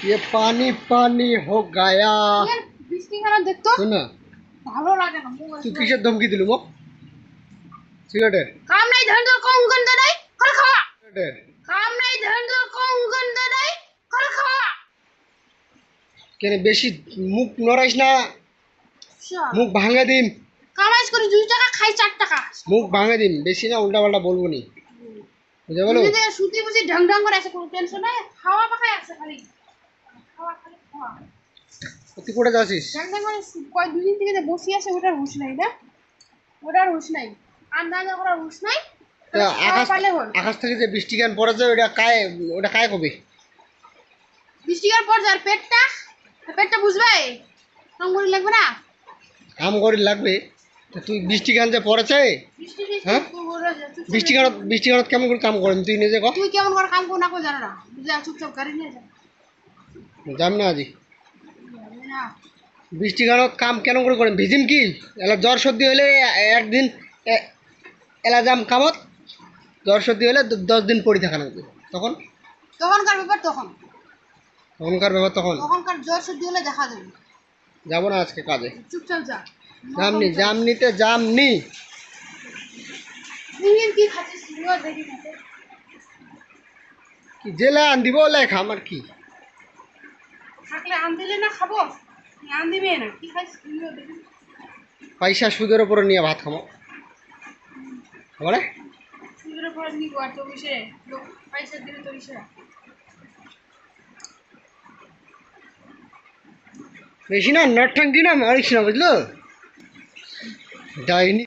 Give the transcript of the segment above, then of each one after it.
ये पानी पानी हो गया यार বৃষ্টি খানা দেখতো শোন ভালো লাগে না মুখ তুই কিসের ধমকি দিলু মোক সিগারেটের काम नहीं धंधा कौन गंदा नहीं कल खावा সিগারেটের काम नहीं धंधा कौन गंदा नहीं कल खावा কেন বেশি মুখ নড়াইস না মুখ ভাঙে দিন কামাইজ করে দুই টাকা খাই চার টাকা মুখ ভাঙে দিন বেশি না উল্টা পাল্টা বলবো নি পারল যদি সুতি বুঝি ঢং ঢং করে আছে কোনো টেনশন নাই? খাওয়া পাকাই আছে খালি। খাওয়া খালি খাওয়া তুই কোথায় যাচ্ছিস? ঢং ঢং করে কয় দুদিন থেকে যে বসে আছে ওটার হুশ নাই না ওটার হুশ নাই। আন্দাজা করার হুশ নাই। আকাশ আকাশ থেকে যে বৃষ্টি গান পড়েছে ওটা কায় ওটা কায় কবে? বৃষ্টিকার পর যার পেটটা? পেটটা বুঝবে? রঙ্গলি লাগবে না? কাম করে লাগবে। তুই বৃষ্টি গান যে পড়েছে? বৃষ্টি বৃষ্টি হ্যাঁ? বৃষ্টি গান কেমন করে কাম করেন? তুই নিজে কর। তুই কেমন করে কাম না কো জানো না। যা চুপচাপ গাড়ি নিয়ে যা। যাম না আজি। যাবে বৃষ্টি গানত কাম কেন করে করেন? ভিজিম কি? এলা জ্বর সর্দি হলে একদিন এলা যাম কামত জ্বর সর্দি হলে দশ দিন পড়ি থাকা লাগবে। তখন? তখনকার ব্যাপার তখন। তখনকার ব্যাপার তখন? তখনকার জ্বর সর্দি হলে দেখা দেবে যাব না আজকে কাজে। চুপচাপ যা। জামনি জামনিতে জামনি ইঞ্জিন কি খাচ্ছিস তুইও দেখি না কি জেলে আন দিব লেখা আমার কি? থাকলে আন দিলে না খাব? তুই আন দিবে না কি খাইছিস পয়সা সুদের উপরে নিয়ে ভাত খাব। সুদের নিবো আর লোক পয়সা বেশি না নটঠাঙ্কি না মারিস না বুঝলো? ডাইনি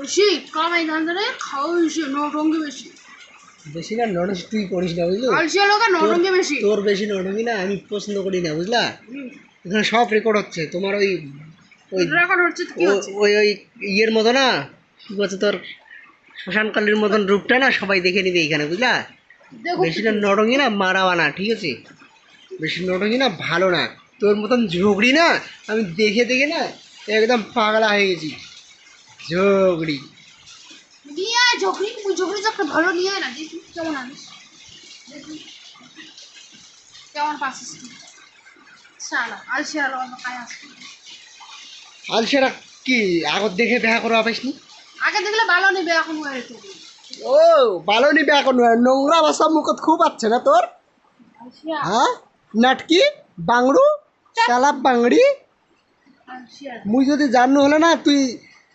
বেশি কামাই ধান ধরে খাওয়া বেশি নরঙ্গে বেশি। বেশি না নড়িস তুই করিস না বুঝলো? আলসিয়া লোক বেশি। তোর বেশি নড়বি না আমি পছন্দ করি না বুঝলা? এখানে সব রেকর্ড হচ্ছে তোমার ওই ওই রেকর্ড হচ্ছে কি হচ্ছে? ওই ওই ইয়ের মতো না কি বলছে তোর? শ্মশানকালীর মতন রূপটা না সবাই দেখে নিবে এখানে বুঝলা? বেশি না নরঙ্গি না মারাবা না ঠিক আছে? বেশি নরঙ্গি না ভালো না। তোর মতন ঝগড়ি না আমি দেখে দেখে না একদম পাগলা হয়ে গেছি। ঝগড়ি। নিয়ে ভালো নিয়ে না দেখি কেমন আনিস। কেমন কি? দেখে দেখা করা পাইসনি? আগে দেখলে ভালো নেবে এখন ও ভালো নিবে এখন নোংরা ভাষা মুখত খুব আছে না তোর? হ্যাঁ? নাটকি বাংড়ু চালাপ বাংড়ি মুই যদি জানো হলে না, তুই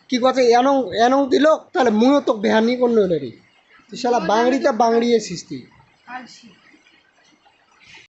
কি কথা, এনং এনং দিল, তাহলে মুইও তো বেহানি করল রে। তুই শালা বাংড়িতে বাংড়িয়েছিস তুই